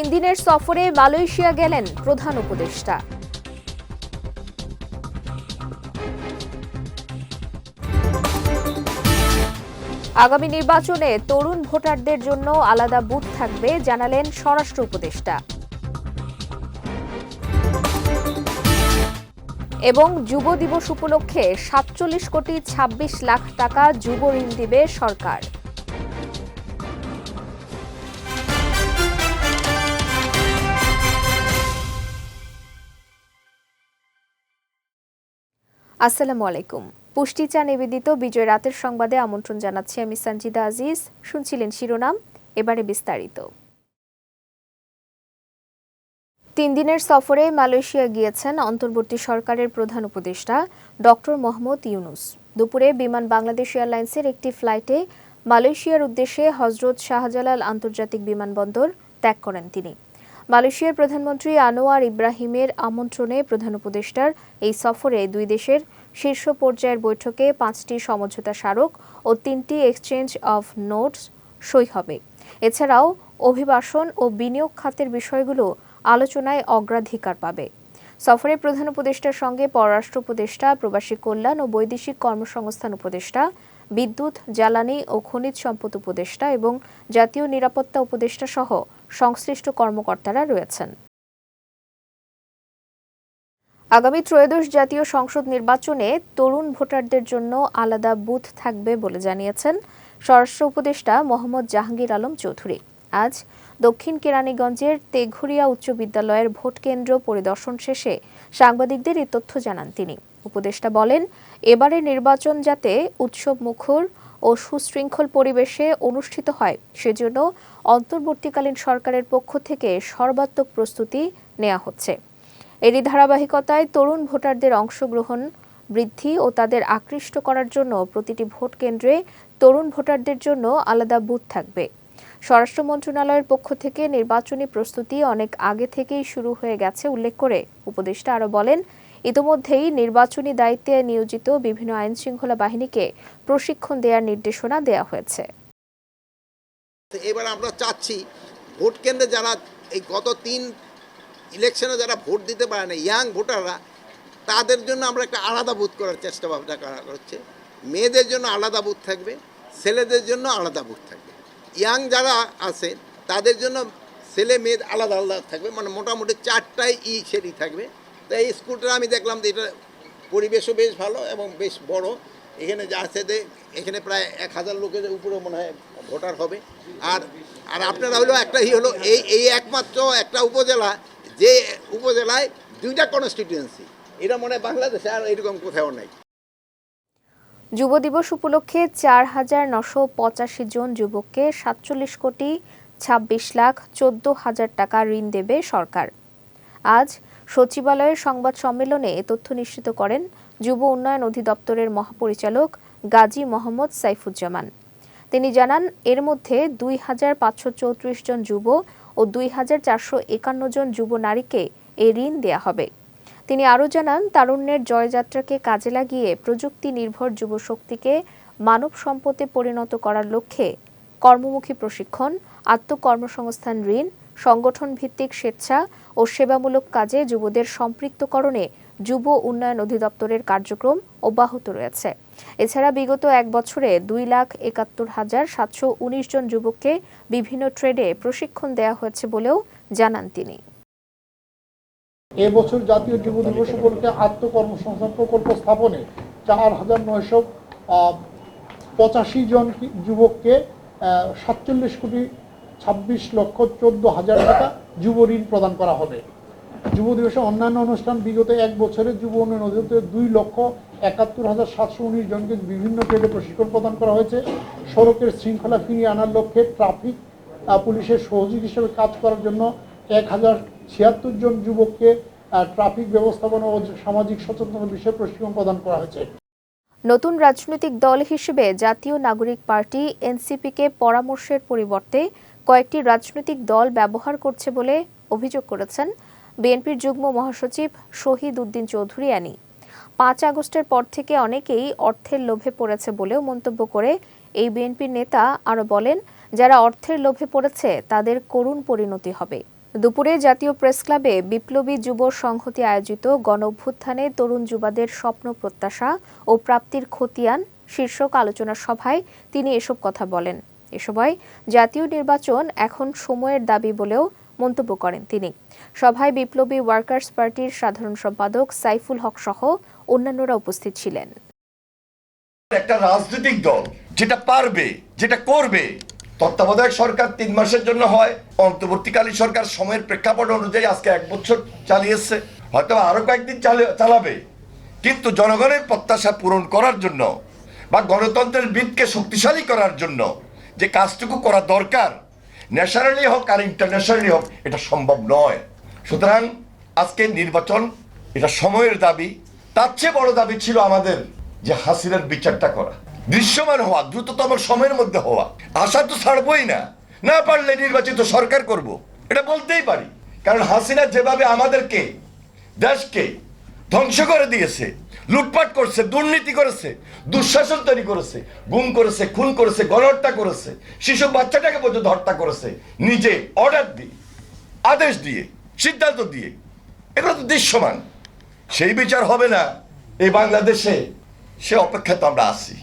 তিন দিনের সফরে মালয়েশিয়া গেলেন প্রধান উপদেষ্টা। আগামী নির্বাচনে তরুণ ভোটারদের জন্য আলাদা বুথ থাকবে জানালেন স্বরাষ্ট্র উপদেষ্টা। এবং যুব দিবস উপলক্ষে সাতচল্লিশ কোটি ২৬ লাখ টাকা যুব ঋণ দিবে সরকার। আসসালামু আলাইকুম। পুষ্টি চা নিবেদিত বিজয় রাতের সংবাদে আমন্ত্রণ জানাচ্ছি আমি সঞ্জিদা আজিজ। শুনছিলেন শিরোনাম, এবারে বিস্তারিত। তিন দিনের সফরে মালয়েশিয়া গিয়েছেন অন্তর্বর্তী সরকারের প্রধান উপদেষ্টা ডক্টর মোহাম্মদ ইউনুস। দুপুরে বিমান বাংলাদেশ এয়ারলাইন্সের একটি ফ্লাইটে মালয়েশিয়ার উদ্দেশ্যে হজরত শাহজালাল আন্তর্জাতিক বিমানবন্দর ত্যাগ করেন তিনি। মালয়েশিয়ার প্রধানমন্ত্রী আনোয়ার ইব্রাহিমের আমন্ত্রণে প্রধান উপদেষ্টার এই সফরে দুই দেশের শীর্ষ পর্যায়ের বৈঠকে পাঁচটি সমঝোতা স্মারক ও তিনটি এক্সচেঞ্জ অফ নোটস সই হবে। এছাড়াও অভিবাসন ও বিনিয়োগ খাতের বিষয়গুলো আলোচনায় অগ্রাধিকার পাবে। সফরে প্রধান উপদেষ্টার সঙ্গে পররাষ্ট্র উপদেষ্টা, প্রবাসী কল্যাণ ও বৈদেশিক কর্মসংস্থান উপদেষ্টা বিদ্যুৎ, জ্বালানি ও খনিজ সম্পদ উপদেষ্টা এবং জাতীয় নিরাপত্তা উপদেষ্টা সহ সংশ্লিষ্ট কর্মকর্তারা রয়েছেন। আগামী ত্রয়োদশ জাতীয় সংসদ নির্বাচনে তরুণ ভোটারদের জন্য আলাদা বুথ থাকবে বলে জানিয়েছেন স্বরাষ্ট্র উপদেষ্টা মোহাম্মদ জাহাঙ্গীর আলম চৌধুরী। আজ দক্ষিণ কেরানীগঞ্জের তেঘুরিয়া উচ্চ বিদ্যালয়ের ভোট কেন্দ্র পরিদর্শন শেষে সাংবাদিকদের এই তথ্য জানান তিনি। উপদেষ্টা বলেন, এবারে নির্বাচন যাতে উৎসব মুখর ও সুশৃঙ্খল পরিবেশে অনুষ্ঠিত হয়, সেজন্য অন্তর্বর্তীকালীন সরকারের পক্ষ থেকে সর্বাত্মক প্রস্তুতি নেওয়া হচ্ছে। এরই ধারাবাহিকতায় তরুণ ভোটারদের অংশগ্রহণ বৃদ্ধি ও তাদের আকৃষ্ট করার জন্য প্রতিটি ভোট কেন্দ্রে তরুণ ভোটারদের জন্য আলাদা বুথ থাকবে। স্বরাষ্ট্র মন্ত্রণালয়ের পক্ষ থেকে নির্বাচনী প্রস্তুতি অনেক আগে থেকেই শুরু হয়ে গেছে, উল্লেখ করে উপদেষ্টা আরও বলেন ইতোমধ্যেই নির্বাচনী দায়িত্বে নিয়োজিত বিভিন্ন আইন শৃঙ্খলা বাহিনীকে প্রশিক্ষণ দেওয়ার নির্দেশনা দেওয়া হয়েছে। এবার আমরা চাচ্ছি ভোট কেন্দ্রে যারা এই গত তিন ইলেকশনে যারা ভোট দিতে পারে না, ইয়াং ভোটাররা, তাদের জন্য আমরা একটা আলাদা বুথ করার চেষ্টা ভাবনা করা হচ্ছে। মেয়েদের জন্য আলাদা বুথ থাকবে, ছেলেদের জন্য আলাদা বুথ থাকবে। ইয়াং যারা আছে, তাদের জন্য ছেলে মেয়ে আলাদা আলাদা থাকবে মানে মোটামুটি চারটায় ই সেটি থাকবে। তো এই স্কুলটা আমি দেখলাম যে এটা পরিবেশও বেশ ভালো এবং বেশ বড়। এখানে যা আছে এখানে প্রায় এক হাজার লোকের উপরে মনে হয় ভোটার হবে। আর আর আপনারা হলো ই হলো এই এই একমাত্র একটা উপজেলা, যে উপজেলায় দুইটা কনস্টিটিউয়েন্সি এটা মনে হয় বাংলাদেশে আর এরকম কোথাও নেই। যুব দিবস উপলক্ষে চার হাজার নশো পঁচাশি জন যুবককে সাতচল্লিশ কোটি ছাব্বিশ লাখ চোদ্দ হাজার টাকা ঋণ দেবে সরকার। আজ সচিবালয়ের সংবাদ সম্মেলনে এ তথ্য নিশ্চিত করেন যুব উন্নয়ন অধিদপ্তরের মহাপরিচালক গাজী মোহাম্মদ সাইফুজ্জামান। তিনি জানান, এর মধ্যে দুই হাজার পাঁচশো চৌত্রিশ জন যুব ও দুই হাজার চারশো একান্ন জন যুব নারীকে এই ঋণ দেয়া হবে। তিনি আরও জানান, তারুণ্যের জয়যাত্রাকে কাজে লাগিয়ে প্রযুক্তি নির্ভর যুবশক্তিকে মানব সম্পদে পরিণত করার লক্ষ্যে কর্মমুখী প্রশিক্ষণ, আত্মকর্মসংস্থান ঋণ সংগঠন ভিত্তিক স্বেচ্ছা ও সেবামূলক কাজে যুবদের সম্পৃক্তকরণে যুব উন্নয়ন অধিদপ্তরের কার্যক্রম অব্যাহত রয়েছে। এছাড়া বিগত এক বছরে দুই লাখ একাত্তর হাজার সাতশো উনিশ জন যুবককে বিভিন্ন ট্রেডে প্রশিক্ষণ দেওয়া হয়েছে বলেও জানান তিনি। এবছর জাতীয় যুব দিবস উপলক্ষে আত্মকর্মসংস্থান প্রকল্প স্থাপনে চার হাজার নয়শো পঁচাশি জন যুবককে সাতচল্লিশ কোটি ছাব্বিশ লক্ষ চোদ্দ হাজার টাকা যুব ঋণ প্রদান করা হবে। যুব দিবসে অন্যান্য অনুষ্ঠান বিগত এক বছরে যুব উন্নয়ন অধিদপ্তরে দুই লক্ষ একাত্তর হাজার সাতশো উনিশ জনকে বিভিন্ন ট্রেডে প্রশিক্ষণ প্রদান করা হয়েছে। সড়কের শৃঙ্খলা ফিরিয়ে আনার লক্ষ্যে ট্রাফিক পুলিশের সহযোগী হিসেবে কাজ করার জন্য এক হাজার ছিয়াত্তর জন যুবককে ট্রাফিক ব্যবস্থাপনা ও সামাজিক সচেতনতা বিষয়ে প্রশিক্ষণ প্রদান করা হয়েছে। নতুন রাজনৈতিক দল হিসেবে জাতীয় নাগরিক পার্টি এনসিপিকে পরামর্শের পরিবর্তে কয়েকটি রাজনৈতিক দল ব্যবহার করছে বলে অভিযোগ করেছেন বিএনপির যুগ্ম মহাসচিব শহীদ উদ্দিন চৌধুরী আনি। পাঁচ আগস্টের পর থেকে অনেকেই অর্থের লোভে পড়েছে বলেও মন্তব্য করে এই বিএনপির নেতা আরও বলেন, যারা অর্থের লোভে পড়েছে, তাদের করুণ পরিণতি হবে। দুপুরে জাতীয় প্রেস ক্লাবে বিপ্লবী যুব সংহতি আয়োজিত গণ অভ্যুত্থানে তরুণ যুবাদের স্বপ্ন প্রত্যাশা ও প্রাপ্তির খতিয়ান শীর্ষক আলোচনা সভায় তিনি এসব কথা বলেন। এ সময় জাতীয় নির্বাচন এখন সময়ের দাবি বলেও মন্তব্য করেন তিনি। সভায় বিপ্লবী ওয়ার্কার্স পার্টির সাধারণ সম্পাদক সাইফুল হক সহ অন্যান্যরা উপস্থিত ছিলেন। একটা রাজনৈতিক দল যেটা পারবে, যেটা করবে, তত্ত্বাবধায়ক সরকার তিন মাসের জন্য হয়, অন্তর্বর্তীকালীন সরকার সময়ের প্রেক্ষাপট অনুযায়ী আজকে এক বছর চালিয়েছে, হয়তো আরও কয়েকদিন চালাবে। কিন্তু জনগণের প্রত্যাশা পূরণ করার জন্য বা গণতন্ত্রের বিদকে শক্তিশালী করার জন্য যে কাজটুকু করা দরকার ন্যাশনালি হোক আর ইন্টারন্যাশনালি হোক, এটা সম্ভব নয়। সুতরাং আজকে নির্বাচন, এটা সময়ের দাবি। তার চেয়ে বড় দাবি ছিল আমাদের যে হাসিনার বিচারটা করা। দৃশ্যমান হওয়া, দ্রুততম সময়ের মধ্যে হওয়া। আশা তো ছাড়বই না। না পারলে নির্বাচিত সরকার করব। এটা বলতেই পারি। কারণ হাসিনা যেভাবে আমাদেরকে, দেশকে ধ্বংস করে দিয়েছে, লুটপাট করছে, দুর্নীতি করেছে, দুঃশাসন তৈরি করেছে, গুম করেছে, খুন করেছে, গণহত্যা করেছে, শিশু বাচ্চাটাকে পর্যন্ত হত্যা করেছে, নিজে অর্ডার দিয়ে, আদেশ দিয়ে, সিদ্ধান্ত দিয়ে। এগুলো তো দৃশ্যমান। সেই বিচার হবে না এই বাংলাদেশে, সে অপেক্ষায় তো আমরা আছি।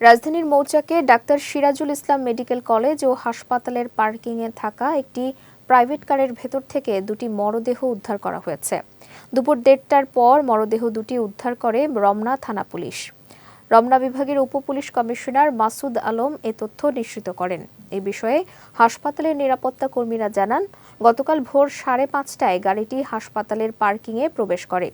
রাজধানীর মৌচাকে doctor Sirajul Islam medical college ও হাসপাতালের পার্কিংয়ে থাকা একটি প্রাইভেট কারের ভেতর থেকে দুটি মরদেহ উদ্ধার করা হয়েছে। দুপুর দেড়টার পর মরদেহ দুটি উদ্ধার করে রমনা থানা পুলিশ। রমনা বিভাগের উপপুলিশ কমিশনার মাসুদ আলম এ তথ্য নিশ্চিত করেন। এ বিষয়ে হাসপাতালের নিরাপত্তা কর্মীরা জানান, গতকাল ভোর সাড়ে পাঁচটায় গাড়িটি হাসপাতালের পার্কিংয়ে প্রবেশ করে।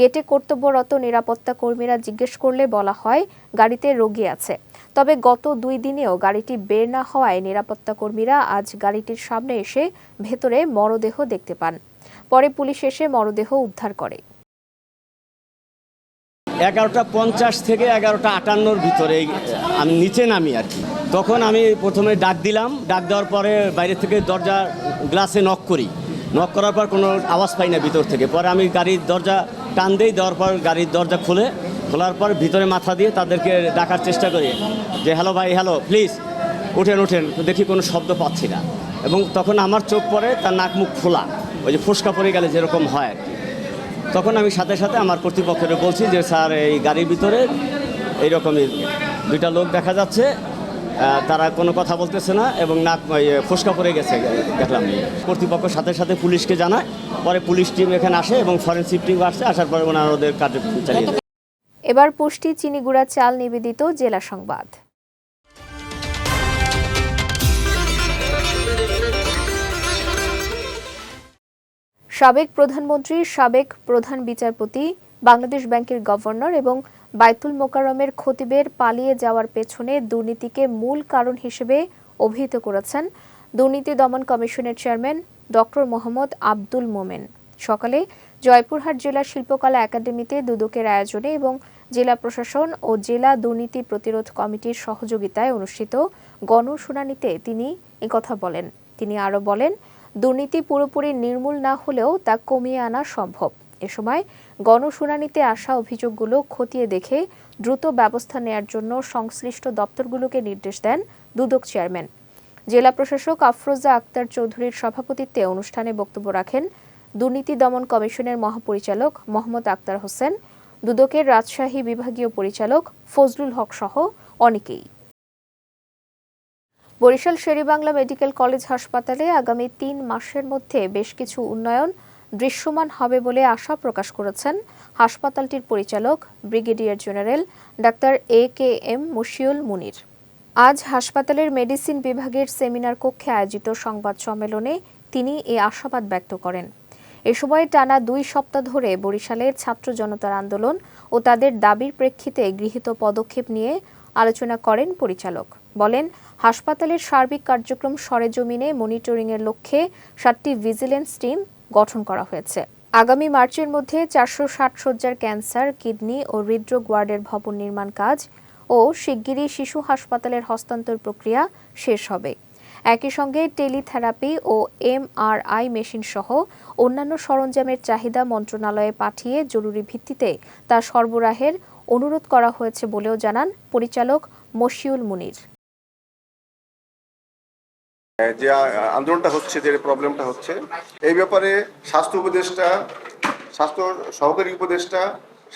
গেটে কর্তব্যরত নিরাপত্তা কর্মীরা জিজ্ঞেস করলে বলা হয়, গাড়িতে রোগী আছে। তবে গত দুই দিনেও গাড়িটি বের না হওয়ায় নিরাপত্তা কর্মীরা আজ গাড়িটির সামনে এসে ভেতরে মরদেহ দেখতে পান। পরে পুলিশ এসে মরদেহ উদ্ধার করে। এগারোটা পঞ্চাশ থেকে এগারোটা আটান্নর ভিতরে আমি নিচে নামি আর কি। তখন আমি প্রথমে ডাক দিলাম। ডাক দেওয়ার পরে বাইরে থেকে দরজা, গ্লাসে নক করি। নক করার পর কোনো আওয়াজ পাই না ভিতর থেকে। পরে আমি গাড়ির দরজা টান দেই দেওয়ার পর গাড়ির দরজা খুলে, খোলার পর ভিতরে মাথা দিয়ে তাদেরকে ডাকার চেষ্টা করি যে, হ্যালো ভাই, হ্যালো প্লিজ উঠেন উঠেন। দেখি কোনো শব্দ পাচ্ছি না। এবং তখন আমার চোখ পড়ে, তার নাক মুখ খোলা, ওই যে ফুসকা পড়ে গেলে যেরকম হয় আর কি। তখন আমি সাথে সাথে আমার কর্তৃপক্ষের বলছি যে, স্যার, এই গাড়ির ভিতরে এইরকমই দুইটা লোক দেখা যাচ্ছে তারা কোনো কথা বলতেছে না এবং নাক ফোসকা পড়ে গেছে, দেখলাম কর্তৃপক্ষ সাথে সাথে পুলিশকে জানায়, পরে পুলিশ টিম এখানে আসে এবং ফরেন্সিক টিম আসছে আসার পরে ওনারা ওদের কার্যক্রম চালিয়ে। এবার পুষ্টি চিনিগুড়া চাল নিবেদিত জেলা সংবাদ সাবেক প্রধানমন্ত্রী, সাবেক প্রধান বিচারপতি, বাংলাদেশ ব্যাংকের গভর্নর এবং বাইতুল মোকাররমের খতিবের পালিয়ে যাওয়ার পেছনে দুর্নীতিকে মূল কারণ হিসেবে অভিহিত করেছেন দুর্নীতি দমন কমিশনের চেয়ারম্যান ডক্টর মোহাম্মদ আব্দুল মোমেন। সকালে জয়পুরহাট জেলা শিল্পকলা একাডেমিতে দুদকের আয়োজনে এবং জেলা প্রশাসন ও জেলা দুর্নীতি প্রতিরোধ কমিটির সহযোগিতায় অনুষ্ঠিত গণশুনানিতে তিনি একথা বলেন। তিনি আরও বলেন, দুর্নীতি পুরোপুরি নির্মূল না হলেও তা কমিয়ে আনা সম্ভব। এ সময় গণশুনানিতে আসা অভিযোগগুলো খতিয়ে দেখে দ্রুত ব্যবস্থা নেয়ার জন্য সংশ্লিষ্ট দপ্তরগুলোকে নির্দেশ দেন দুদক চেয়ারম্যান। জেলা প্রশাসক আফরোজা আক্তার চৌধুরীর সভাপতিত্বে অনুষ্ঠানে বক্তব্য রাখেন দুর্নীতি দমন কমিশনের মহাপরিচালক মোহাম্মদ আক্তার হোসেন, দুদকের রাজশাহী বিভাগীয় পরিচালক ফজলুল হক সহ অনেকেই। বরিশাল শেরিবাংলা মেডিকেল কলেজ হাসপাতালে আগামী তিন মাসের মধ্যে বেশ কিছু উন্নয়ন দৃশ্যমান হবে বলে আশা প্রকাশ করেছেন হাসপাতালটির পরিচালক, brigadier general doctor A K M Mushiul Munir. আজ হাসপাতালের মেডিসিন বিভাগের সেমিনার কক্ষে আয়োজিত সংবাদ সম্মেলনে তিনি এ আশাবাদ ব্যক্ত করেন। এ সময় টানা দুই সপ্তাহ ধরে বরিশালের ছাত্র জনতার আন্দোলন ও তাদের দাবির প্রেক্ষিতে গৃহীত পদক্ষেপ নিয়ে আলোচনা করেন পরিচালক। বলেন, হাসপাতালের সার্বিক কার্যক্রম সরেজমিনে মনিটরিংয়ের লক্ষ্যে সাতটি ভিজিলেন্স টিম গঠন করা হয়েছে। আগামী মার্চের মধ্যে চারশো ষাট শয্যার ক্যান্সার, কিডনি ও হৃদরোগ ওয়ার্ডের ভবন নির্মাণ কাজ ও শিগগিরই শিশু হাসপাতালের হস্তান্তর প্রক্রিয়া শেষ হবে। একই সঙ্গে টেলিথেরাপি ও এমআরআই মেশিন সহ অন্যান্য সরঞ্জামের চাহিদা মন্ত্রণালয়ে পাঠিয়ে জরুরি ভিত্তিতে তা সরবরাহের অনুরোধ করা হয়েছে বলেও জানান পরিচালক মশিউল মুনির। যে আন্দোলনটা হচ্ছে, যে প্রবলেমটা হচ্ছে, এই ব্যাপারে স্বাস্থ্য উপদেষ্টা, স্বাস্থ্য সহকারী উপদেষ্টা,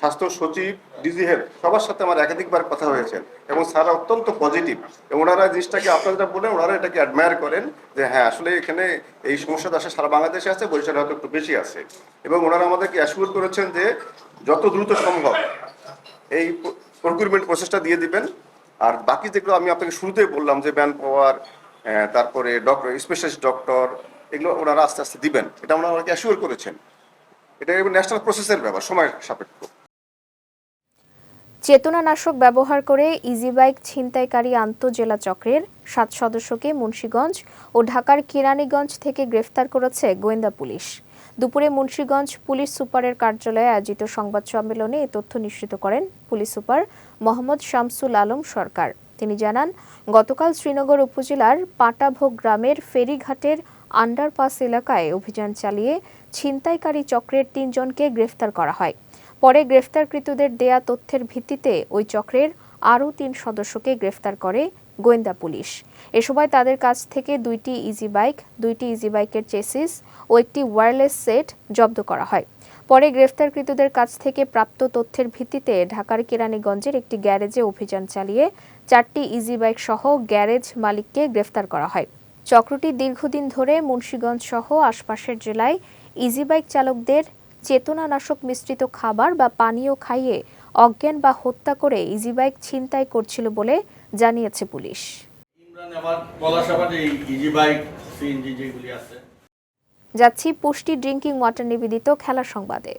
স্বাস্থ্য সচিব, ডিজি হেলথ সবার সাথে আমার একাধিকবার কথা হয়েছে এবং স্যারা অত্যন্ত পজিটিভ এবং ওনারা জিনিসটাকে আপনারা বলেন ওনারা এটাকে অ্যাডমায়ার করেন যে হ্যাঁ আসলে এখানে এই সমস্যাটা আসলে সারা বাংলাদেশে আছে, বরিশালে হয়তো একটু বেশি আছে এবং ওনারা আমাদেরকে অ্যাসিওর করেছেন যে যত দ্রুত সম্ভব এই প্রকিউরমেন্ট প্রসেসটা দিয়ে দিবেন। আর বাকি যেগুলো আমি আপনাকে শুরুতেই বললাম যে ম্যান পাওয়ার তারপরে ডক্টর স্পেশালিস্ট ডক্টর এগুলো ওনারা আস্তে আস্তে দিবেন। এটা ওনারা আমাকে অ্যাসিওর করেছেন? এটা ন্যাশনাল প্রসেসের ব্যাপার সময় সাপেক্ষ। চেতনানাশক ব্যবহার করে ইজিবাইক ছিনতাইকারী আন্তজেলা চক্রের সাত সদস্যকে মুন্সীগঞ্জ ও ঢাকার কেরানীগঞ্জ থেকে গ্রেফতার করেছে গোয়েন্দা পুলিশ। দুপুরে মুন্সীগঞ্জ পুলিশ সুপারের কার্যালয়ে আয়োজিত সংবাদ সম্মেলনে এ তথ্য নিশ্চিত করেন পুলিশ সুপার মোহাম্মদ শামসুল আলম সরকার। তিনি জানান, গতকাল শ্রীনগর উপজেলার পাটাভোগ গ্রামের ফেরিঘাটের আন্ডারপাস এলাকায় অভিযান চালিয়ে ছিনতাইকারী চক্রের তিনজনকে গ্রেফতার করা হয়। পরে গ্রেফতারকৃতদের দেয়া তথ্যের ভিত্তিতে ওই চক্রের আরও তিন সদস্যকে গ্রেফতার করে গোয়েন্দা পুলিশ। এ সময় তাদের কাছ থেকে দুইটি ইজি বাইক, দুইটি ইজি বাইকের চেসিস ও একটি ওয়্যারলেস সেট জব্দ করা হয়। পরে গ্রেফতারকৃতদের কাছ থেকে প্রাপ্ত তথ্যের ভিত্তিতে ঢাকার কেরানীগঞ্জের একটি গ্যারেজে অভিযান চালিয়ে চারটি ইজি বাইক সহ গ্যারেজ মালিককে গ্রেফতার করা হয়। চক্রটি দীর্ঘদিন ধরে মুন্সীগঞ্জ সহ আশপাশের জেলায় ইজি বাইক চালকদের চেতনানাশক মিশ্রিত খাবার বা পানীয় খাইয়ে অজ্ঞান বা হত্যা করে ইজিবাইক ছিনতাই করছিল বলে জানিয়েছে পুলিশ। আবার পলাশাবাদ এই ইজি বাইক, সিএনজি যেগুলি আছে যাচ্ছি পুষ্টি ড্রিঙ্কিং ওয়াটার নিবেদিত খেলার সংবাদে।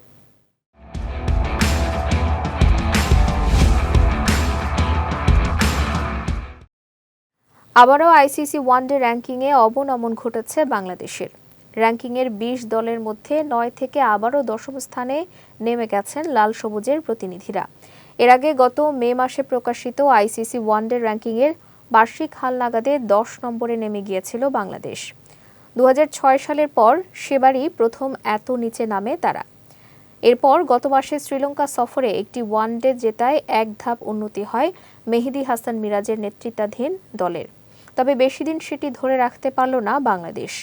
আবারও আইসিসি ওয়ানডে র্যাঙ্কিংয়ে অবনমন ঘটেছে বাংলাদেশের। র্যাঙ্কিংয়ের বিশ দলের মধ্যে নয় থেকে আবারও দশম স্থানে নেমে গেছেন লাল সবুজের প্রতিনিধিরা। এর আগে গত মে মাসে প্রকাশিত আইসিসি ওয়ানডে র্যাঙ্কিংয়ের বার্ষিক হালনাগাদে দশ নম্বরে নেমে গিয়েছিল বাংলাদেশ। দু হাজার ছয় সালের পর সেবারই প্রথম এত নিচে নামে তারা। এরপর গত মাসে শ্রীলঙ্কা সফরে একটি ওয়ানডে জেতায় এক ধাপ উন্নতি হয় মেহেদি হাসান মিরাজের নেতৃত্বাধীন দলের। তবে বেশি দিন সেটি ধরে রাখতে পারল না বাংলাদেশ।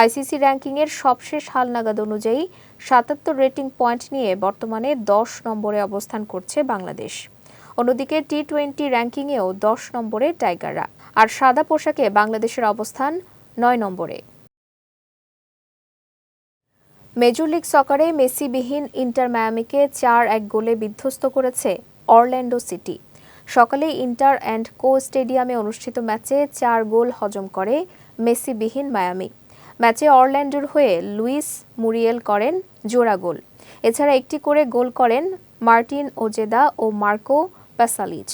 আইসিসি র্যাঙ্কিংয়ের সবশেষ হালনাগাদ অনুযায়ী সাতাত্তর রেটিং পয়েন্ট নিয়ে বর্তমানে দশ নম্বরে অবস্থান করছে বাংলাদেশ। অন্যদিকে টি টোয়েন্টি র্যাঙ্কিংয়েও দশ নম্বরে টাইগাররা। আর সাদা পোশাকে বাংলাদেশের অবস্থান নয় নম্বরে। মেজর লিগ সকারে মেসিবিহীন ইন্টার মায়ামিকে চার এক গোলে বিধ্বস্ত করেছে অরল্যান্ডো সিটি। সকালে ইন্টার অ্যান্ড কো স্টেডিয়ামে অনুষ্ঠিত ম্যাচে চার গোল হজম করে মেসিবিহীন মায়ামি। ম্যাচে অরল্যান্ডোর হয়ে লুইস মুরিয়েল করেন জোড়া গোল। এছাড়া একটি করে গোল করেন মার্টিন ওজেদা ও মার্কো প্যাসালিচ।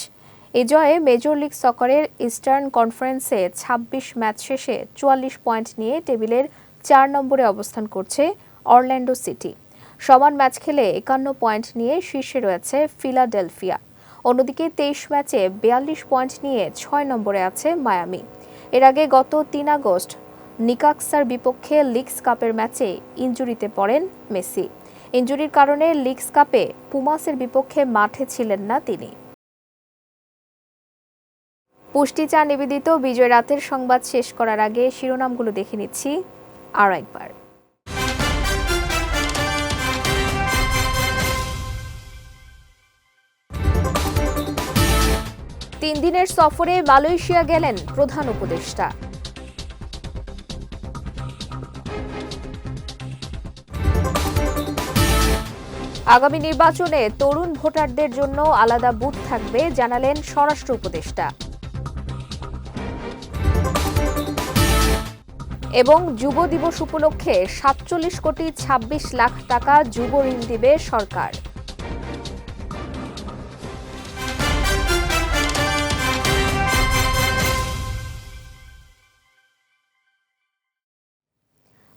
এ জয়ে মেজর লিগ সকারের ইস্টার্ন কনফারেন্সে ২৬ ম্যাচ শেষে চুয়াল্লিশ পয়েন্ট নিয়ে টেবিলের চার নম্বরে অবস্থান করছে অরল্যান্ডো সিটি। সমান ম্যাচ খেলে একান্ন পয়েন্ট নিয়ে শীর্ষে রয়েছে ফিলাডেলফিয়া। অন্যদিকে তেইশ ম্যাচে বিয়াল্লিশ পয়েন্ট নিয়ে ছয় নম্বরে আছে মায়ামি। এর আগে গত তিন আগস্ট নিকাক্সার বিপক্ষে লিগস কাপের ম্যাচে ইঞ্জুরিতে পড়েন মেসি। ইঞ্জুরির কারণে লিগস কাপে পুমাসের বিপক্ষে মাঠে ছিলেন না তিনি। পুষ্টি চা নিবেদিত বিজয় রাতের সংবাদ শেষ করার আগে শিরোনামগুলো দেখে নিচ্ছি। আর একবার। তিন দিনের সফরে মালয়েশিয়া গেলেন প্রধান উপদেষ্টা। আগামী নির্বাচনে তরুণ ভোটারদের জন্য আলাদা বুথ থাকবে জানালেন স্বরাষ্ট্র উপদেষ্টা। এবং যুব দিবস উপলক্ষে সাতচল্লিশ কোটি ২৬ লাখ টাকা যুব ঋণ দিবে সরকার।